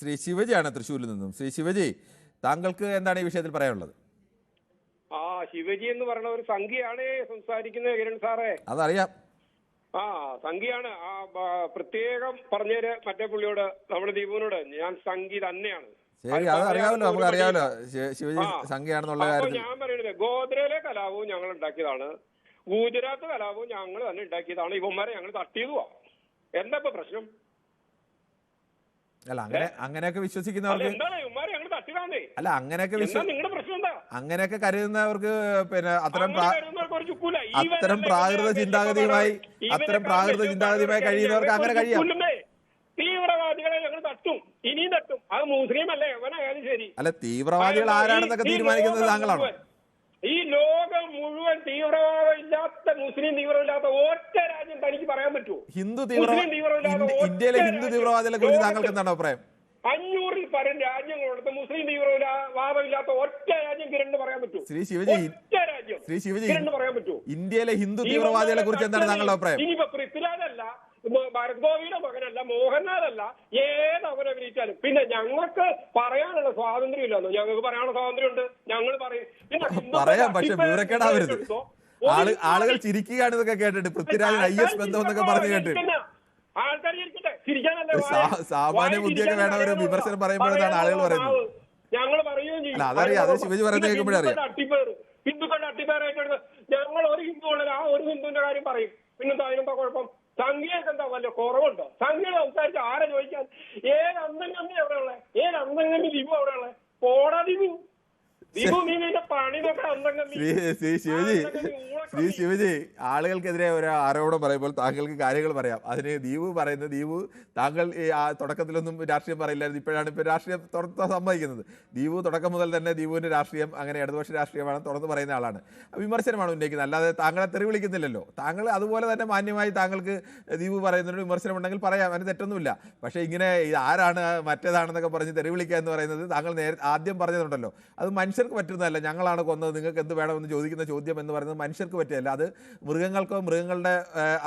ശ്രീ ശിവജിയാണ് തൃശ്ശൂരിൽ നിന്നും. ശ്രീ ശിവജി താങ്കൾക്ക് എന്താണ് ഈ വിഷയത്തിൽ പറയാനുള്ളത്? ആ ശിവജി എന്ന് പറയുന്ന ഒരു സംഖ്യയാണ് സംസാരിക്കുന്നത് കിരൺ സാറേ. അതറിയാം. ആ സംഖ്യയാണ്. ആ പ്രത്യേകം പറഞ്ഞേര് മറ്റേ പുള്ളിയോട് നമ്മുടെ ദീപുവിനോട് ഞാൻ സംഖ്യ തന്നെയാണ്. ശരി അത് അറിയാമല്ലോ നമുക്ക് അറിയാമല്ലോ ശിവജി ആ. സംഖ്യയാണെന്നുള്ള കാര്യത്തിൽ. ഞാൻ പറയുന്നത് ഗോദ്രയിലെ കലാപവും ഞങ്ങൾ ഉണ്ടാക്കിയതാണ്. ഗുജറാത്ത് കലാപവും ഞങ്ങൾ തന്നെ ഉണ്ടാക്കിയതാണ്. ഇവന്മാരെ ഞങ്ങൾ തട്ടിയതുവാ. എന്താ ഇപ്പൊ പ്രശ്നം? അല്ല അങ്ങനെ അങ്ങനെയൊക്കെ വിശ്വസിക്കുന്നവർക്ക് അല്ല അങ്ങനെയൊക്കെ അങ്ങനെയൊക്കെ കരുതുന്നവർക്ക് പിന്നെ അത്തരം അത്തരം പ്രാകൃത ചിന്താഗതിയുമായി അത്തരം പ്രാകൃത ചിന്താഗതിയുമായി കഴിയുന്നവർക്ക് അങ്ങനെ കഴിയാം. തീവ്രവാദികളെ ഞങ്ങൾ തട്ടും. ഇനിയും തട്ടും. അത് മുസ്ലിം അല്ലേ? ശരി. അല്ല തീവ്രവാദികൾ ആരാണെന്നൊക്കെ തീരുമാനിക്കുന്നത് താങ്കളാണോ? ഈ ലോകം മുഴുവൻ തീവ്രവാദം ഇല്ലാത്ത മുസ്ലിം തീവ്രമില്ലാത്ത ഒറ്റ രാജ്യം തനിക്ക് പറയാൻ പറ്റുമോ? ഹിന്ദു ഇന്ത്യയിലെ ഹിന്ദു തീവ്രവാദികളെ കുറിച്ച് താങ്കൾക്ക് എന്താണ് അഭിപ്രായം? അഞ്ഞൂറിൽ പരം രാജ്യങ്ങളുടെ മുസ്ലിം തീവ്രവാദമില്ലാത്ത ഒറ്റ രാജ്യം കിരണ് പറയാൻ പറ്റുമോ? ശ്രീ ശിവജി ഒറ്റ രാജ്യം ശ്രീ ശിവജി കിരണ് പറയാൻ പറ്റുമോ? ഇന്ത്യയിലെ ഹിന്ദു തീവ്രവാദികളെ കുറിച്ച് എന്താണ് താങ്കളുടെ അഭിപ്രായം? ഇനിയിപ്പോ പൃഥ്വിരാജല്ല മ- ഭരത് ഗോവിയുടെ മകനല്ല മോഹൻലാലല്ല ഏത് അവരെ വിളിച്ചാലും. പിന്നെ ഞങ്ങൾക്ക് പറയാനുള്ള സ്വാതന്ത്ര്യം ഇല്ലെന്നോ ഞങ്ങൾക്ക് പറയാനുള്ള സ്വാതന്ത്ര്യം ഉണ്ട് ഞങ്ങൾ പറയും. പിന്നെ പറയാം പക്ഷെ വിവരക്കേടാവരുത്. ആളുകൾ ചിരിക്കുകയാണ് ഇതൊക്കെ കേട്ടിട്ട്. പൃഥ്വിരാജ് ഐ എസ് ബന്ധം എന്നൊക്കെ പറഞ്ഞു കേട്ടിട്ട് സാമാന്യ ബുദ്ധിയൊക്കെ വേണം ഒരു വിമർശനം പറയുമ്പോഴാണ് ആളുകൾ പറയുന്നത്. ഞങ്ങൾ പറയുകയും അതറിയാം. അത് ശിവജി പറയുന്നത് കേൾക്കുമ്പോഴറിയാം കേൾക്കുമ്പോഴേ അറിയാം. ഹിന്ദുക്കളുടെ അട്ടിപ്പേറ് ഞങ്ങൾ ഒരു ഹിന്ദു ഉള്ളത് ആ ഒരു ഹിന്ദുവിന്റെ കാര്യം പറയും. പിന്നെന്താ അതിനെന്താ കുഴപ്പം? സംഖ്യയൊക്കെ എന്താ വല്ല കുറവുണ്ടോ? സംഖ്യ സംസാരിച്ച് ആരെ ചോദിക്കാൻ ഏത് അന്തംഗമ്മി എവിടെ ഉള്ളത് ഏത് അന്തംഗമ്മി ദീപം എവിടെ ഉള്ളത് ശ്രീ ശിവജി ശ്രീ ശിവജി ആളുകൾക്കെതിരെ ഒരു ആരോപണം പറയുമ്പോൾ താങ്കൾക്ക് കാര്യങ്ങൾ പറയാം. അതിന് ദീപു പറയുന്നത് ദീപു താങ്കൾ ഈ ആ തുടക്കത്തിലൊന്നും രാഷ്ട്രീയം പറയില്ലായിരുന്നു ഇപ്പോഴാണ് ഇപ്പോൾ രാഷ്ട്രീയം തുറന്ന് സമ്മതിക്കുന്നത്. ദീപു തുടക്കം മുതൽ തന്നെ ദീപുവിന്റെ രാഷ്ട്രീയം അങ്ങനെ ഇടതുപക്ഷ രാഷ്ട്രീയമാണ് തുറന്ന് പറയുന്ന ആളാണ്. വിമർശനമാണ് ഉന്നയിക്കുന്നത്. അല്ലാതെ താങ്കളെ തെറി വിളിക്കുന്നില്ലല്ലോ താങ്കൾ അതുപോലെ തന്നെ മാന്യമായി താങ്കൾക്ക് ദീപു പറയുന്നതിന് വിമർശനം ഉണ്ടെങ്കിൽ പറയാം അതിന് തെറ്റൊന്നുമില്ല. പക്ഷേ ഇങ്ങനെ ഇത് ആരാണ് മറ്റേതാണെന്നൊക്കെ പറഞ്ഞ് തെറി വിളിക്കുക എന്ന് പറയുന്നത് താങ്കൾ നേരെ ആദ്യം പറഞ്ഞതുണ്ടല്ലോ. അത് മനുഷ്യർക്ക് പറ്റുന്നതല്ല. ഞങ്ങളാണ് കൊന്നത്. നിങ്ങൾക്ക് എന്ത് വേണമെന്ന് ചോദിക്കുന്ന ചോദ്യം എന്ന് പറയുന്നത് മനുഷ്യർക്ക് പറ്റിയല്ല. അത് മൃഗങ്ങൾക്കോ മൃഗങ്ങളുടെ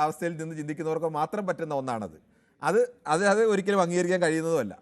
അവസ്ഥയിൽ നിന്ന് ചിന്തിക്കുന്നവർക്കോ മാത്രം പറ്റുന്ന ഒന്നാണത്. അത് അത് അത് ഒരിക്കലും അംഗീകരിക്കാൻ കഴിയുന്നതുമല്ല.